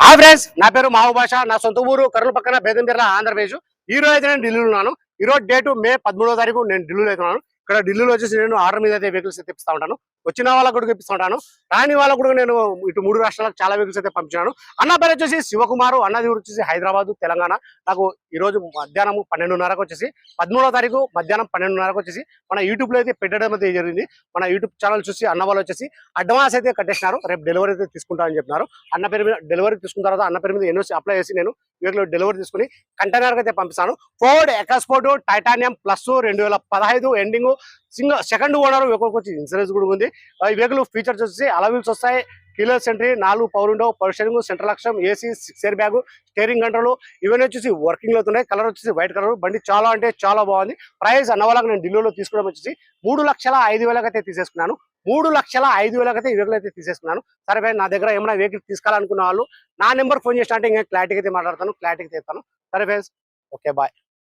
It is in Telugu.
హాయ్ ఫ్రెండ్స్ నా పేరు మహాభాష భాష నా సొంత ఊరు కర్నూలు పక్కన బేదంబిర్ల ఆంధ్రప్రదేశ్. ఈ రోజు అయితే నేను ఢిల్లీలో ఉన్నాను. ఈ రోజు డేటు మే పదమూడో తారీఖు నేను ఢిల్లీలో అయితే ఉన్నాను. ఇక్కడ ఢిల్లీలో వచ్చేసి నేను ఆర్డర్ మీద అయితే వెహికల్స్ తెప్పిస్తా ఉంటాను. వచ్చిన వాళ్ళకు కూడా తెప్పిస్తా రాని వాళ్ళకు కూడా నేను ఇటు మూడు రాష్ట్రాలకు చాలా వెహికల్స్ అయితే పంపించాను అన్న పేరు వచ్చేసి శివకుమారు అన్నది వచ్చేసి హైదరాబాద్ తెలంగాణ. నాకు ఈరోజు మధ్యాహ్నం పన్నెండున్నరకు వచ్చేసి పదమూడో తారీఖు మధ్యాహ్నం పన్నెండున్నరకు వచ్చేసి మన యూట్యూబ్లో అయితే పెట్టడం అయితే జరిగింది. మన యూట్యూబ్ ఛానల్ చూసి అన్న వాళ్ళు వచ్చేసి అడ్వాన్స్ అయితే కట్టేసినారు. రేపు డెలివరీ అయితే తీసుకుంటామని చెప్పినారు. అన్న పేరు మీద డెలివరీ తీసుకున్న తర్వాత అన్న పేరు మీద ఎన్నో అప్లై చేసి నేను వీటిలో డెలివరీ తీసుకుని కంటైనర్ అయితే పంపిస్తాను. ఫోర్డ్ ఎకాస్పోర్ట్ టైటానియం ప్లస్ రెండు వేల పదహైదు ఎండింగ్ సింగల్ సెకండ్ ఓనర్ వెహికల్కి వచ్చి ఇన్సూరెన్స్ కూడా ఉంది. ఈ వెహికల్ ఫీచర్స్ వచ్చేసి అలవిల్స్ వస్తాయి. కీలర్ సెంట్రీ నాలుగు పవర్ విండో పర్షనింగ్ సెంట్రల్ లక్ష్యం AC six airbag steering control ఇవన్నీ వచ్చేసి వర్కింగ్లో ఉన్నాయి. కలర్ వచ్చేసి వైట్ కలర్ బండి చాలా అంటే చాలా బాగుంది. ప్రైస్ అన్న వాళ్ళకి నేను ఢిల్లీలో తీసుకోవడం వచ్చేసి మూడు లక్షల ఐదు వేలకు అయితే తీసేసుకున్నాను. మూడు లక్షల ఐదు వేలకైతే ఈ వెహికల్ అయితే తీసేసుకున్నాను. సరే నా దగ్గర ఏమైనా వెహికల్ తీసుకోవాలనుకున్న వాళ్ళు నా నెంబర్ ఫోన్ చేసిన అంటే ఇంకా క్లారిటీకి అయితే మాట్లాడతాను క్లారిటీకి తీస్తాను సరే ఫ్రెండ్స్ ఓకే బాయ్.